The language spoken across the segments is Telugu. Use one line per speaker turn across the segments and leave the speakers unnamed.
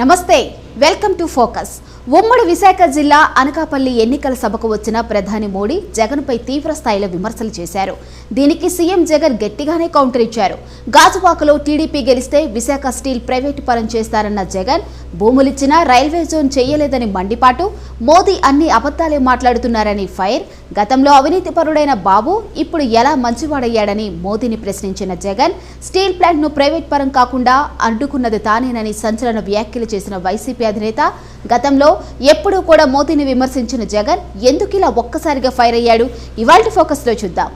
నమస్తే. Welcome to focus. ఉమ్మడి విశాఖ జిల్లా అనకాపల్లి ఎన్నికల సభకు వచ్చిన ప్రధాని మోడీ జగన్పై తీవ్ర స్థాయిలో విమర్శలు చేశారు. దీనికి సీఎం జగన్ గట్టిగానే కౌంటర్ ఇచ్చారు. గాజువాకలో టీడీపీ గెలిస్తే విశాఖ స్టీల్ ప్రైవేటు పరం చేస్తారన్న జగన్ భూములిచ్చినా రైల్వే జోన్ చేయలేదని మండిపాటు మోదీ అన్ని అబద్దాలే మాట్లాడుతున్నారని ఫైర్ గతంలో అవినీతి పరుడైన బాబు ఇప్పుడు ఎలా మంచివాడయ్యాడని మోదీని ప్రశ్నించిన జగన్ స్టీల్ ప్లాంట్ను ప్రైవేట్ పరం కాకుండా అడ్డుకున్నది తానేనని సంచలన వ్యాఖ్యలు చేసిన వైసీపీ అధినేత. గతంలో ఎప్పుడూ కూడా మోదీని విమర్శించిన జగన్ ఎందుకు ఇలా ఒక్కసారిగా ఫైర్ అయ్యాడు? ఇవాళ ఫోకస్లో చూద్దాం.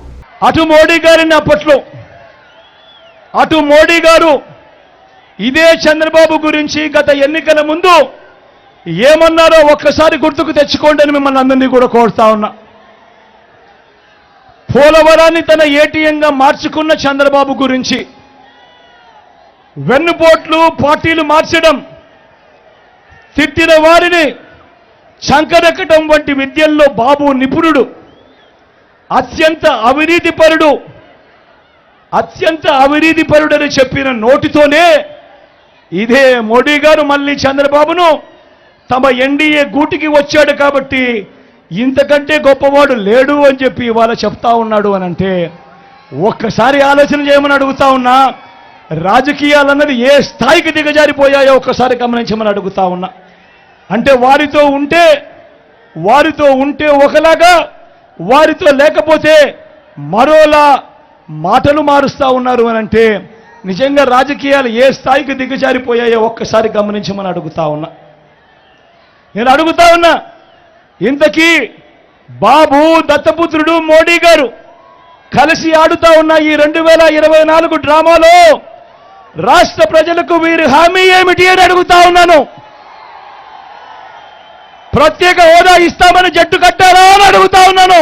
అటు మోడీ గారిని అప్పట్లో అటు మోడీ గారు ఇదే చంద్రబాబు గురించి గత ఎన్నికల ముందు ఏమన్నారో ఒక్కసారి గుర్తుకు తెచ్చుకోండి అని మిమ్మల్ని అందరినీ కూడా కోరుతా ఉన్నా. పోలవరాన్ని తన ఏటీఎంగా మార్చుకున్న చంద్రబాబు గురించి వెన్నుపోట్లు పార్టీలు మార్చడం తిట్టిన వారిని చంకరెక్కటం వంటి విద్యల్లో బాబు నిపుణుడు అత్యంత అవినీతిపరుడు అత్యంత అవినీతిపరుడని చెప్పిన నోటితోనే ఇదే మోడీ గారు మళ్ళీ చంద్రబాబును తమ ఎన్డీఏ గూటికి వచ్చాడు కాబట్టి ఇంతకంటే గొప్పవాడు లేడు అని చెప్పి ఇవాళ చెప్తా ఉన్నాడు అని అంటే ఒక్కసారి ఆలోచన చేయమని అడుగుతా ఉన్నా రాజకీయాలన్నది ఏ స్థాయికి దిగజారిపోయాయో ఒక్కసారి గమనించమని అడుగుతా ఉన్నా. అంటే వారితో ఉంటే వారితో ఉంటే ఒకలాగా వారితో లేకపోతే మరోలా మాటలు మారుస్తా ఉన్నారు అని అంటే నిజంగా రాజకీయాలు ఏ స్థాయికి దిగజారిపోయాయో ఒక్కసారి గమనించమని అడుగుతా ఉన్నా. నేను అడుగుతా ఉన్నా ఇంతకీ బాబు దత్తపుత్రుడు మోడీ గారు కలిసి ఆడుతా ఉన్న ఈ రెండు వేల ఇరవై నాలుగు డ్రామాలో రాష్ట్ర ప్రజలకు వీరి హామీ ఏమిటి అని అడుగుతా ఉన్నాను. ప్రత్యేక హోదా ఇస్తామని జట్టు కట్టారా అని అడుగుతా ఉన్నాను.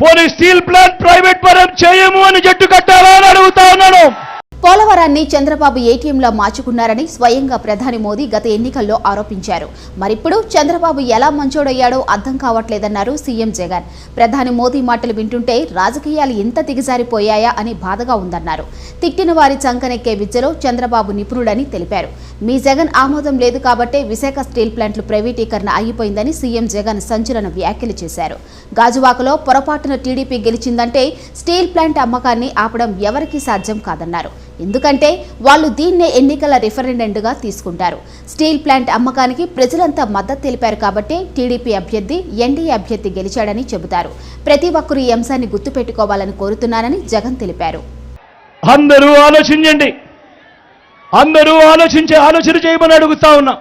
పోనీ స్టీల్ ప్లాంట్ ప్రైవేట్ పరం చేయము అని జట్టు కట్టారా అని అడుగుతా ఉన్నాను.
పోలవరాన్ని చంద్రబాబు ఏటీఎంలా మార్చుకున్నారని స్వయంగా ప్రధాని మోదీ గత ఎన్నికల్లో ఆరోపించారు. మరిప్పుడు చంద్రబాబు ఎలా మంచోడయ్యాడో అర్థం కావట్లేదన్నారు సీఎం జగన్. ప్రధాని మోదీ మాటలు వింటుంటే రాజకీయాలు ఇంత దిగజారిపోయాయా అని బాధగా ఉందన్నారు. తిట్టిన వారి చంకనెక్కే విద్యలో చంద్రబాబు నిపుణుడని తెలిపారు. మీ జగన్ ఆమోదం లేదు కాబట్టే విశాఖ స్టీల్ ప్లాంట్లు ప్రైవేటీకరణ అయిపోయిందని సీఎం జగన్ సంచలన వ్యాఖ్యలు చేశారు. గాజువాకలో పొరపాటున టీడీపీ గెలిచిందంటే స్టీల్ ప్లాంట్ అమ్మకాన్ని ఆపడం ఎవరికీ సాధ్యం కాదన్నారు. ఎందుకంటే వాళ్ళు దీన్నే ఎన్నికల రిఫరెండంగా తీసుకుంటారు. స్టీల్ ప్లాంట్ అమ్మకానికి ప్రజలంతా మద్దతు తెలిపారు కాబట్టి టీడీపీ అభ్యర్థి ఎన్డీఏ అభ్యర్థి గెలిచాడని చెబుతారు. ప్రతి ఒక్కరూ ఈ అంశాన్ని గుర్తుపెట్టుకోవాలని కోరుతున్నానని జగన్ తెలిపారు.
అందరూ ఆలోచించండి. అందరూ ఆలోచించే ఆలోచన చేయమని అడుగుతా ఉన్నా.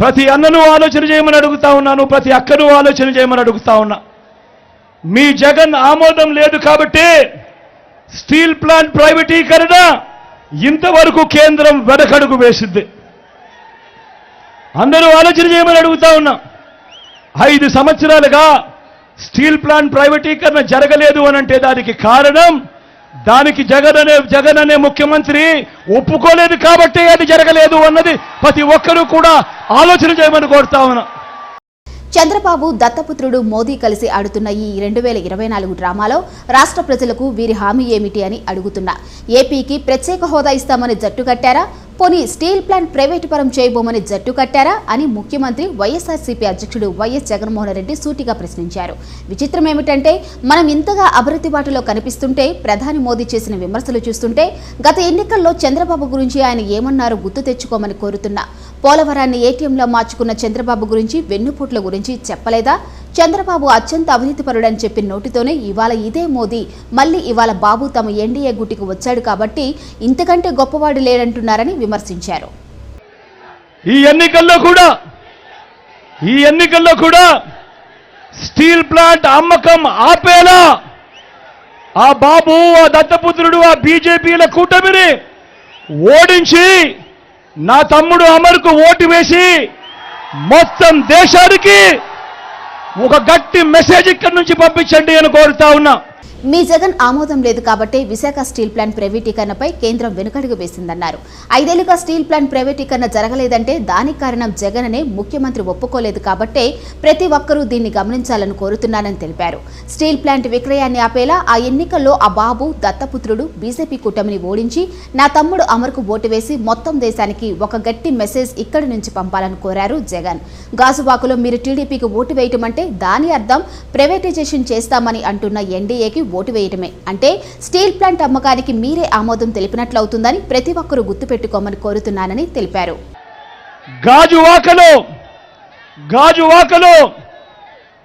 ప్రతి అన్నను ఆలోచన చేయమని అడుగుతా ఉన్నాను. ప్రతి అక్కను ఆలోచన చేయమని అడుగుతా ఉన్నా. మీ జగన్ ఆమోదం లేదు కాబట్టి స్టీల్ ప్లాంట్ ప్రైవేటీకరణ ఇంతవరకు కేంద్రం వెనకడుగు వేసింది. అందరూ ఆలోచన చేయమని అడుగుతా ఉన్నా. ఐదు సంవత్సరాలుగా స్టీల్ ప్లాంట్ ప్రైవేటీకరణ జరగలేదు అనంటే దానికి కారణం దానికి జగన్ అనే జగన్ అనే ముఖ్యమంత్రి ఒప్పుకోలేదు కాబట్టి అది జరగలేదు అన్నది ప్రతి ఒక్కరూ కూడా ఆలోచన చేయమని కోరుతా ఉన్నా.
చంద్రబాబు దత్తపుత్రుడు మోదీ కలిసి ఆడుతున్న ఈ రెండు వేల ఇరవై నాలుగు డ్రామాలో రాష్ట్ర ప్రజలకు వీరి హామీ ఏమిటి అని అడుగుతున్నా. ఏపీకి ప్రత్యేక హోదా ఇస్తామని జట్టు కట్టారా? పోనీ స్టీల్ ప్లాంట్ ప్రైవేటు పరం చేయబోమని జట్టు కట్టారా? అని ముఖ్యమంత్రి వైఎస్ఆర్సీపీ అధ్యక్షుడు వైఎస్ జగన్మోహన్ రెడ్డి సూటిగా ప్రశ్నించారు. విచిత్రం ఏమిటంటే మనం ఇంతగా అభివృద్ధి బాటలో కనిపిస్తుంటే ప్రధాని మోదీ చేసిన విమర్శలు చూస్తుంటే గత ఎన్నికల్లో చంద్రబాబు గురించి ఆయన ఏమన్నారో గుర్తు తెచ్చుకోమని కోరుతున్నా. పోలవరాన్ని ఏటీఎంలో మార్చుకున్న చంద్రబాబు గురించి వెన్నుపోట్ల గురించి చెప్పలేదా? చంద్రబాబు అత్యంత అవినీతిపరుడని చెప్పిన నోటితోనే ఇవాళ ఇదే మోదీ మళ్ళీ ఇవాళ బాబు తమ ఎన్డీఏ గుటికి వచ్చాడు కాబట్టి ఇంతకంటే గొప్పవాడు లేడంటున్నారని విమర్శించారు.
ఈ ఎన్నికల్లో కూడా ఈ ఎన్నికల్లో కూడా స్టీల్ ప్లాంట్ అమ్మకం ఆపేలా ఆ బాబు ఆ దత్తపుత్రుడు ఆ బీజేపీల కూటమిని ఓడించి నా తమ్ముడు అమర్కు ఓటు వేసి మొత్తం దేశానికి ఒక గట్టి మెసేజ్ ఇక్కడి నుంచి పంపించండి అని కోరుతా ఉన్నా.
మీ జగన్ ఆమోదం లేదు కాబట్టి విశాఖ స్టీల్ ప్లాంట్ ప్రైవేటీకరణపై కేంద్రం వెనుకడుగు వేసిందన్నారు. ఐదేళ్ళుగా స్టీల్ ప్లాంట్ ప్రైవేటీకరణ జరగలేదంటే దానికి కారణం జగన్ అనే ముఖ్యమంత్రి ఒప్పుకోలేదు కాబట్టే ప్రతి ఒక్కరూ దీన్ని గమనించాలని కోరుతున్నానని తెలిపారు. స్టీల్ ప్లాంట్ విక్రయాన్ని ఆపేలా ఆ ఎన్నికల్లో ఆ బాబు దత్తపుత్రుడు బీజేపీ కూటమిని ఓడించి నా తమ్ముడు అమర్కు ఓటు వేసి మొత్తం దేశానికి ఒక గట్టి మెసేజ్ ఇక్కడి నుంచి పంపాలని కోరారు జగన్. గాజువాకులో మీరు టీడీపీకి ఓటు వేయటం అంటే దాని అర్థం ప్రైవేటైజేషన్ చేస్తామని అంటున్న ఎన్డీఏకి ఓటు వేయటమే. అంటే స్టీల్ ప్లాంట్ అమ్మకానికి మీరే ఆమోదం తెలిపినట్లవుతుందని ప్రతి ఒక్కరూ గుర్తుపెట్టుకోమని కోరుతున్నానని తెలిపారు.
గాజువాకలో గాజువాకలో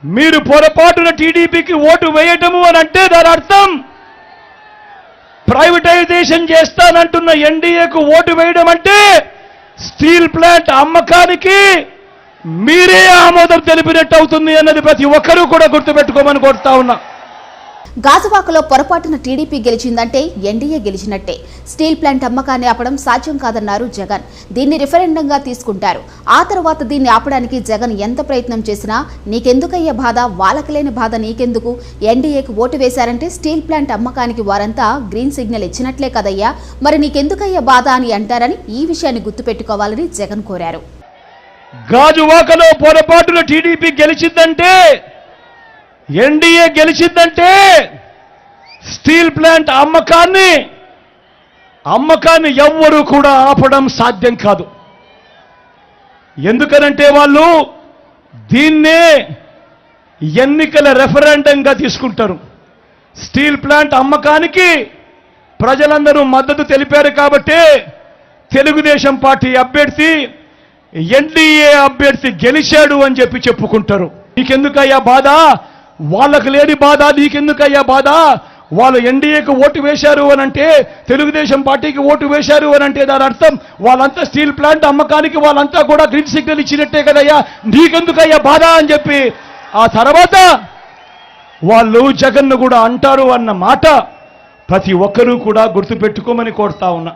మీరు పొరపాటున టీడీపీకి ఓటు వేయటము అని అంటే దాని అర్థం ప్రైవేటైజేషన్ చేస్తానంటున్న ఎన్డీఏకు ఓటు వేయడం అంటే స్టీల్ ప్లాంట్ అమ్మకానికి మీరే ఆమోదం తెలిపినట్టు అవుతుంది అన్నది ప్రతి ఒక్కరూ కూడా గుర్తుపెట్టుకోమని కోరుతా ఉన్నా.
గాజువాకలో పొరపాటున టీడీపీ గెలిచిందంటే ఎన్డీఏ గెలిచినట్టే. స్టీల్ ప్లాంట్ అమ్మకాన్ని ఆపడం సాధ్యం కాదన్నారు జగన్. దీన్ని రిఫరెండంగా తీసుకుంటారు. ఆ తర్వాత దీన్ని ఆపడానికి జగన్ ఎంత ప్రయత్నం చేసినా నీకెందుకయ్యే బాధ? వాళ్ళకలేని బాధ నీకెందుకు? ఎన్డీఏకి ఓటు వేశారంటే స్టీల్ ప్లాంట్ అమ్మకానికి వారంతా గ్రీన్ సిగ్నల్ ఇచ్చినట్లే కదయ్యా. మరి నీకెందుకయ్యే బాధ అని అంటారని ఈ విషయాన్ని గుర్తుపెట్టుకోవాలని జగన్ కోరారు.
గాజువాకలో పొరపాటున టీడీపీ గెలిచిందంటే ఎన్డీఏ గెలిచిందంటే స్టీల్ ప్లాంట్ అమ్మకాన్ని అమ్మకాన్ని ఎవ్వరూ కూడా ఆపడం సాధ్యం కాదు. ఎందుకనంటే వాళ్ళు దీన్నే ఎన్నికల రెఫరెండంగా తీసుకుంటారు. స్టీల్ ప్లాంట్ అమ్మకానికి ప్రజలందరూ మద్దతు తెలిపారు కాబట్టి తెలుగుదేశం పార్టీ అభ్యర్థి ఎన్డీఏ అభ్యర్థి గెలిచాడు అని చెప్పి చెప్పుకుంటారు. నీకెందుకయ్యా బాధ? వాళ్ళకు లేని బాధ నీకెందుకయ్యా బాధ? వాళ్ళు ఎన్డీఏకి ఓటు వేశారు అని అంటే తెలుగుదేశం పార్టీకి ఓటు వేశారు అని అంటే దాని అర్థం వాళ్ళంతా స్టీల్ ప్లాంట్ అమ్మకానికి వాళ్ళంతా కూడా గ్రీన్ సిగ్నల్ ఇచ్చినట్టే కదయ్యా. నీకెందుకయ్యా బాధ అని చెప్పి. ఆ తర్వాత వాళ్ళు జగన్ను కూడా అంటారు అన్న మాట ప్రతి ఒక్కరూ కూడా గుర్తుపెట్టుకోమని కోరుతా ఉన్నా.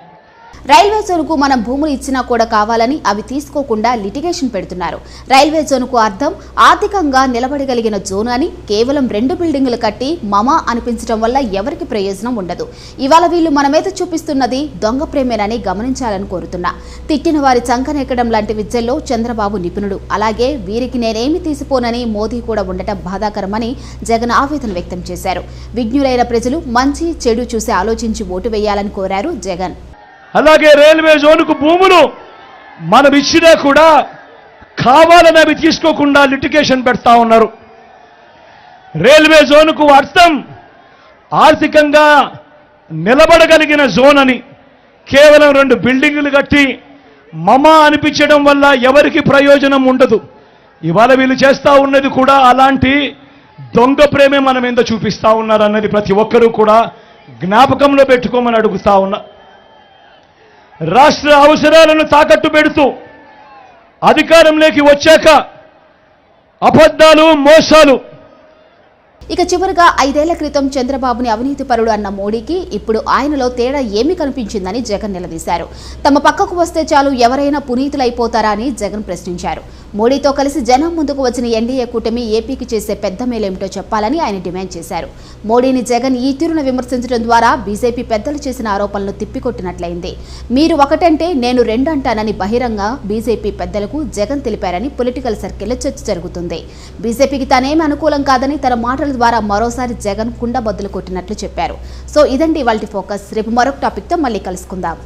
రైల్వే జోన్కు మనం భూములు ఇచ్చినా కూడా కావాలని అవి తీసుకోకుండా లిటిగేషన్ పెడుతున్నారు. రైల్వే జోన్కు అర్థం ఆర్థికంగా నిలబడగలిగిన జోన్ అని కేవలం రెండు బిల్డింగులు కట్టి మమా అనిపించడం వల్ల ఎవరికి ప్రయోజనం ఉండదు. ఇవాళ వీళ్ళు మన మీద చూపిస్తున్నది దొంగ ప్రేమేనని గమనించాలని కోరుతున్నా. తిట్టిన వారి చంకనెక్కడం లాంటి విద్యల్లో చంద్రబాబు నిపుణుడు. అలాగే వీరికి నేనేమి తీసిపోనని మోదీ కూడా ఉండటం బాధాకరమని జగన్ ఆవేదన వ్యక్తం చేశారు. విజ్ఞులైన ప్రజలు మంచి చెడు చూసి ఆలోచించి ఓటు వేయాలని కోరారు జగన్.
అలాగే రైల్వే జోన్కు భూములు మనం ఇచ్చినా కూడా కావాలని అవి తీసుకోకుండా లిటిగేషన్ పెడతా ఉన్నారు. రైల్వే జోన్కు అర్థం ఆర్థికంగా నిలబడగలిగిన జోన్ అని. కేవలం రెండు బిల్డింగులు కట్టి మమ అనిపించడం వల్ల ఎవరికి ప్రయోజనం ఉండదు. ఇవాళ వీళ్ళు చేస్తూ ఉన్నది కూడా అలాంటి దొంగ ప్రేమే మనం ఏందో చూపిస్తూ ఉన్నారన్నది ప్రతి ఒక్కరూ కూడా జ్ఞాపకంలో పెట్టుకోమని అడుగుతా ఉన్నా రాష్ట్ర అవసరాలను తాకట్టు పెడుతూ అధికారంలోకి వచ్చాక అబద్ధాలు మోసాలు.
ఇక చివరిగా ఐదేళ్ళ క్రితం చంద్రబాబుని అవినీతి పరుడు అన్న మోడీకి ఇప్పుడు ఆయనలో తేడా ఏమి కనిపించిందని జగన్ నిలదీశారు. తమ పక్కకు వస్తే చాలు ఎవరైనా పునీతులైపోతారా అని జగన్ ప్రశ్నించారు. మోడీతో కలిసి జనం ముందుకు వచ్చిన ఎన్డీఏ కూటమి ఏపీకి చేసే పెద్ద మేలేమిటో చెప్పాలని ఆయన డిమాండ్ చేశారు. మోడీని జగన్ ఈ తీరును విమర్శించడం ద్వారా బీజేపీ పెద్దలు చేసిన ఆరోపణలు తిప్పికొట్టినట్లయింది. మీరు ఒకటంటే నేను రెండు అంటానని బహిరంగ బీజేపీ పెద్దలకు జగన్ తెలిపారని పొలిటికల్ సర్కిల్లో చర్చ జరుగుతుంది. బీజేపీకి తానేమి అనుకూలం కాదని తన మాటల ద్వారా మరోసారి జగన్ కుండబద్దులు కొట్టినట్లు చెప్పారు. సో ఇదండి వాళ్ళ ఫోకస్. రేపు మరొక టాపిక్తో మళ్ళీ కలుసుకుందాం.